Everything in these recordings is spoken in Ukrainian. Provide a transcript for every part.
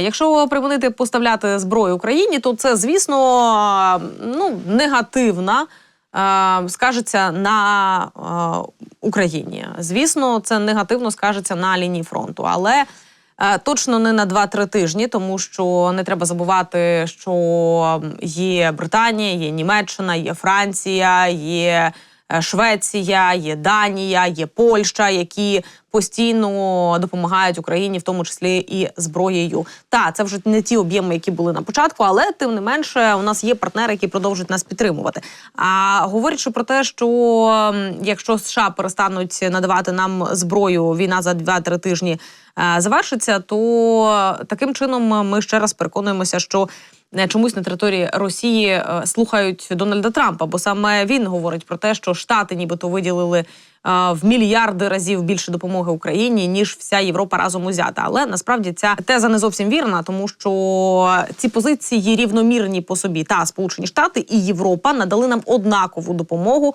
Якщо припинити поставляти зброю Україні, то це, звісно, ну негативна. е, Скажеться на е, Україні. Звісно, це негативно скажеться на лінії фронту, але е, точно не на 2-3 тижні, тому що не треба забувати, що є Британія, є Німеччина, є Франція, є Швеція, є Данія, є Польща, які постійно допомагають Україні, в тому числі і зброєю. Та це вже не ті об'єми, які були на початку, але тим не менше, у нас є партнери, які продовжують нас підтримувати. А говорячи про те, що якщо США перестануть надавати нам зброю, війна за 2-3 тижні е, завершиться, то таким чином ми ще раз переконуємося, що е, чомусь на території Росії е, слухають Дональда Трампа, бо саме він говорить про те, що Штати нібито виділили в мільярди разів більше допомоги Україні ніж вся Європа разом узята. Але насправді ця теза не зовсім вірна, тому що ці позиції рівномірні по собі. Та Сполучені Штати і Європа надали нам однакову допомогу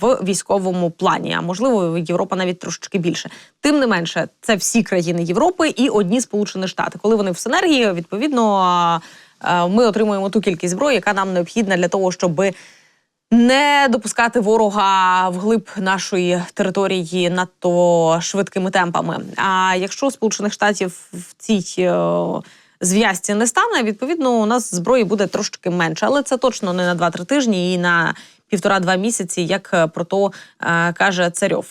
в військовому плані. А можливо, Європа навіть трошечки більше. Тим не менше, це всі країни Європи і одні Сполучені Штати. Коли вони в синергії, відповідно, ми отримуємо ту кількість зброї, яка нам необхідна для того, щоби не допускати ворога вглиб нашої території надто швидкими темпами. А якщо Сполучених Штатів в цій е, зв'язці не стане, відповідно у нас зброї буде трошки менше, але це точно не на 2-3 тижні і на півтора-два місяці, як е, про то е, каже Царьов.